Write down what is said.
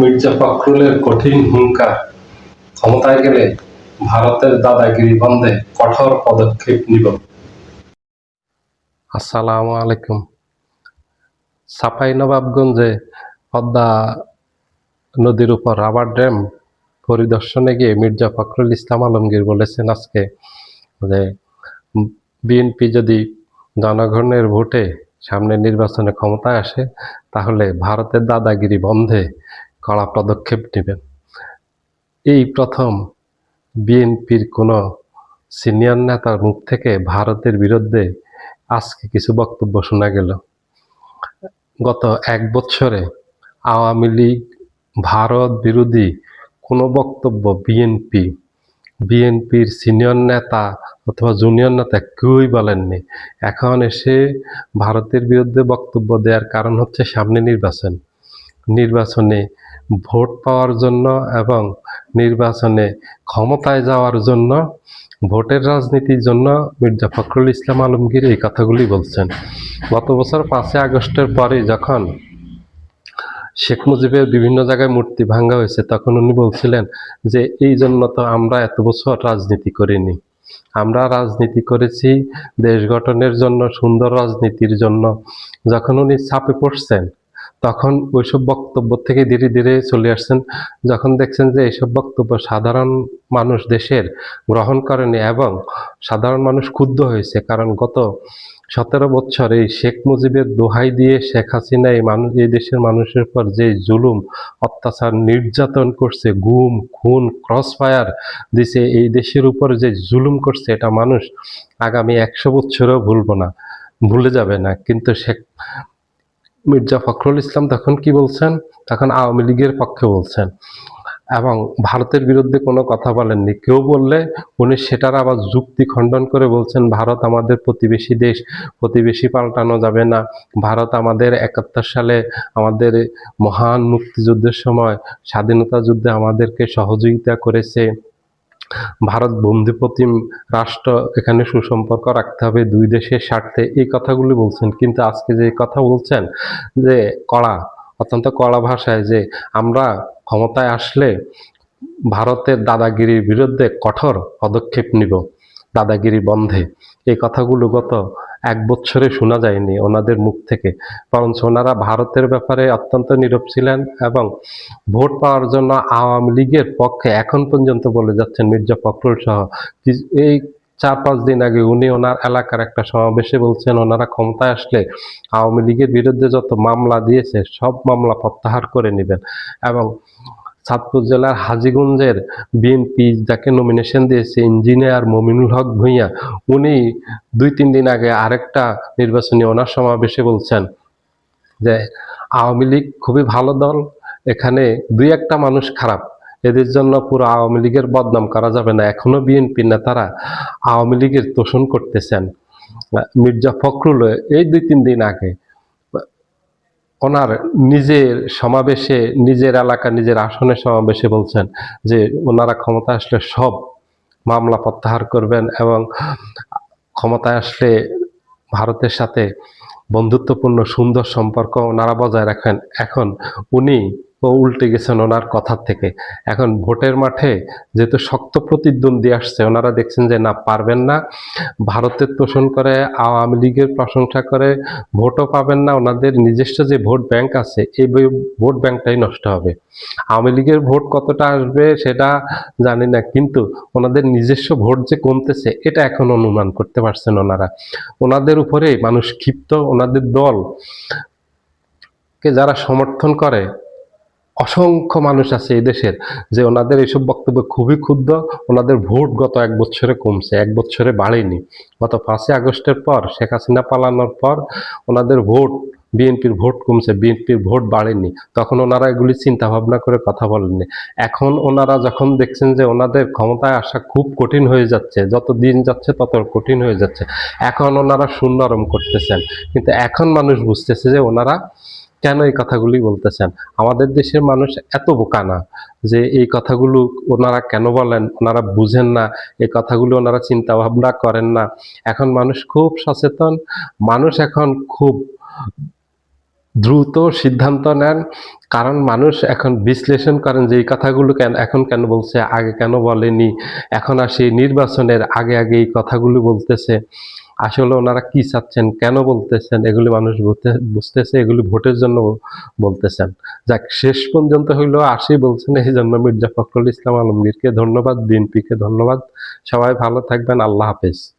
মির্জা ফখরুলের কঠিন হুঙ্কার ক্ষমতায় গেলে ভারতের দাদাগিরি বন্ধে কঠোর পদক্ষেপ নিব। আসসালামু আলাইকুম। সাপাই নবাবগঞ্জে পদ্মা নদীর উপর রাবার ড্যাম পরিদর্শনে গিয়ে মির্জা ফখরুল ইসলাম আলমগীর বলেছেন আজকে যে বিএনপি যদি জনগণের ভোটে সামনে নির্বাচনে ক্ষমতায় আসে, তাহলে ভারতের দাদাগিরি বন্ধে কড়া পদক্ষেপ নেবেন? এই প্রথম বিএনপির কোনো সিনিয়র নেতার মুখ থেকে ভারতের বিরুদ্ধে আজকে কিছু বক্তব্য শোনা গেল। গত এক বছরে আওয়ামী লীগ, ভারত বিরোধী কোনো বক্তব্য বিএনপি, বিএনপির সিনিয়র নেতা অথবা জুনিয়র নেতা কেউই বলেননি। এখন এসে ভারতের বিরুদ্ধে বক্তব্য দেওয়ার কারণ হচ্ছে সামনে নির্বাচন। নির্বাচনে ভোট পাওয়ার জন্য এবং নির্বাচনে ক্ষমতায় যাওয়ার জন্য, ভোটের রাজনীতির জন্য মির্জা ফখরুল ইসলাম আলমগীর এই কথাগুলি বলছেন। গত বছর পাঁচই আগস্টের পরে যখন শেখ মুজিবের বিভিন্ন জায়গায় মূর্তি ভাঙ্গা হয়েছে, তখন উনি বলছিলেন যে, এই জন্য তো আমরা এত বছর রাজনীতি করিনি। আমরা রাজনীতি করেছি দেশ গঠনের জন্য, সুন্দর রাজনীতির জন্য। যখন উনি চাপে পড়ছেন তখন ওইসব বক্তব্য থেকে ধীরে ধীরে চলে আসছেন। যখন দেখছেন যে এইসব বক্তব্য সাধারণ মানুষ দেশের গ্রহণ করেনি এবং সাধারণ মানুষ ক্ষুব্ধ হয়েছে, কারণ গত সতেরো বছর এই শেখ মুজিবের দোহাই দিয়ে শেখ হাসিনা এই মানুষ, এই দেশের মানুষের পর যে জুলুম, অত্যাচার, নির্যাতন করছে, গুম, খুন ক্রস ফায়ার দিছে, এই দেশের উপর যে জুলুম করছে, এটা মানুষ আগামী একশো বছরও ভুলবো না, ভুলে যাবে না। কিন্তু শেখ মির্জা ফখরুল ইসলাম তখন কি বলছেন? তখন আওয়ামী লীগের পক্ষে বলছেন। এবং ভারতের বিরুদ্ধে কোনো কথা বলেননি। কেউ বললে উনি সেটার আবার যুক্তি খণ্ডন করে বলছেন, ভারত আমাদের প্রতিবেশী দেশ, প্রতিবেশী পাল্টানো যাবে না। ভারত আমাদের একাত্তর সালে আমাদের মহান মুক্তিযুদ্ধের সময় স্বাধীনতা যুদ্ধে আমাদেরকে সহযোগিতা করেছে। ভারত বন্ধু প্রতিম রাষ্ট্র এখানে সুসম্পর্ক রাখতে হবে, দুই দেশের স্বার্থে। এই কথাগুলি বলছেন, কিন্তু আজকে যে কথা বলছেন যে কড়া, অত্যন্ত কড়া ভাষায় যে আমরা ক্ষমতায় আসলে ভারতের দাদাগিরির বিরুদ্ধে কঠোর পদক্ষেপ নিব, দাদাগিরি বন্ধে। এই কথাগুলো গত এক বছরে শোনা যায়নি ওনাদের মুখ থেকে। বরঞ্চ ওনারা ভারতের ব্যাপারে অত্যন্ত নীরব ছিলেন এবং ভোট পাওয়ার জন্য আওয়ামী লীগের পক্ষে এখন পর্যন্ত বলে যাচ্ছেন মির্জা ফখরুল সহ। এই চার পাঁচ দিন আগে উনি ওনার এলাকার একটা সমাবেশে বলছেন, ওনারা ক্ষমতায় আসলে আওয়ামী লীগের বিরুদ্ধে যত মামলা দিয়েছে, সব মামলা প্রত্যাহার করে নেবেন। এবং চাঁদপুর জেলার হাজীগঞ্জের বিএনপি যাকে নমিনেশন দিয়েছে ইঞ্জিনিয়ার মমিনুল হক ভূঁইয়া, উনি দুই তিন দিন আগে আরেকটা নির্বাচনী ওনার সমাবেশে বলছেন যে আওয়ামী লীগ খুবই ভালো দল, এখানে দুই একটা মানুষ খারাপ, এদের জন্য পুরো আওয়ামী লীগের বদনাম করা যাবে না। এখনও বিএনপি নেতারা আওয়ামী লীগের তোষণ করতেছেন। মির্জা ফখরুল, এই দুই তিন দিন আগে ওনার নিজের সমাবেশে, নিজের এলাকা নিজের আসনের সমাবেশে বলছেন যে ওনারা ক্ষমতা আসলে সব মামলা প্রত্যাহার করবেন এবং ক্ষমতায় আসলে ভারতের সাথে বন্ধুত্বপূর্ণ সুন্দর সম্পর্ক ওনারা বজায় রাখেন। এখন উনি উল্টে গেছেন ওনার কথার থেকে। এখন ভোটের মাঠে যেহেতু শক্ত প্রতিদ্বন্দ্বী আসছে, ওনারা দেখছেন যে না, পারবেন না। ভারতের তোষণ করে, আওয়ামী লীগের প্রশংসা করে, ভোটও পাবেন না। ওনাদের নিজস্ব যে ভোট ব্যাংক আছে, এই ভোট ব্যাংকটাই নষ্ট হবে। আওয়ামী লীগের ভোট কতটা আসবে সেটা জানি না, কিন্তু ওনাদের নিজস্ব ভোট যে কমতেছে, এটা এখন অনুমান করতে পারছেন ওনারা। ওনাদের উপরে মানুষ ক্ষিপ্ত, ওনাদের দল কে যারা সমর্থন করে অসংখ্য মানুষ আছে এই দেশের যে ওনাদের এইসব বক্তব্য খুবই ক্ষুদ্র ওনাদের ভোট গত এক বছরে কমছে, এক বছরে বাড়েনি। গত পাঁচই আগস্টের পর, শেখ হাসিনা পালানোর পর ওনাদের ভোট, বিএনপির ভোট কমছে, বিএনপির ভোট বাড়েনি। তখন ওনারা এগুলি চিন্তা ভাবনা করে কথা বলেননি। এখন ওনারা যখন দেখছেন যে ওনাদের ক্ষমতায় আসা খুব কঠিন হয়ে যাচ্ছে, যত দিন যাচ্ছে তত কঠিন হয়ে যাচ্ছে। এখন ওনারা সুনরম করতেছেন। কিন্তু এখন মানুষ বুঝতেছে যে ওনারা কেন এই কথাগুলি বলতেছেন? আমাদের দেশের মানুষ এত বোকা না যে এই কথাগুলো ওনারা কেন বলেন? ওনারা বুঝেন না। এই কথাগুলো ওনারা চিন্তা ভাবনা করেন না। এখন মানুষ খুব সচেতন। মানুষ এখন খুব দ্রুত সিদ্ধান্ত নেন। কারণ মানুষ এখন বিশ্লেষণ করেন যে এই কথাগুলো কেন, এখন কেন বলছে, আগে কেন বলেনি। এখন আর সেই নির্বাচনের আগে আগে এই কথাগুলো বলতেছে। আসলে ওনারা কি চাচ্ছেন, কেন বলতেছেন, এগুলি মানুষ বুঝতে- বুঝতেছে, এগুলি ভোটের জন্য বলতেছেন। যাক, শেষ পর্যন্ত হইলেও আসি বলছেন, এই জন্য মির্জা ফখরুল ইসলাম আলমগীরকে ধন্যবাদ, বিএনপিকে ধন্যবাদ। সবাই ভালো থাকবেন, আল্লাহ হাফেজ।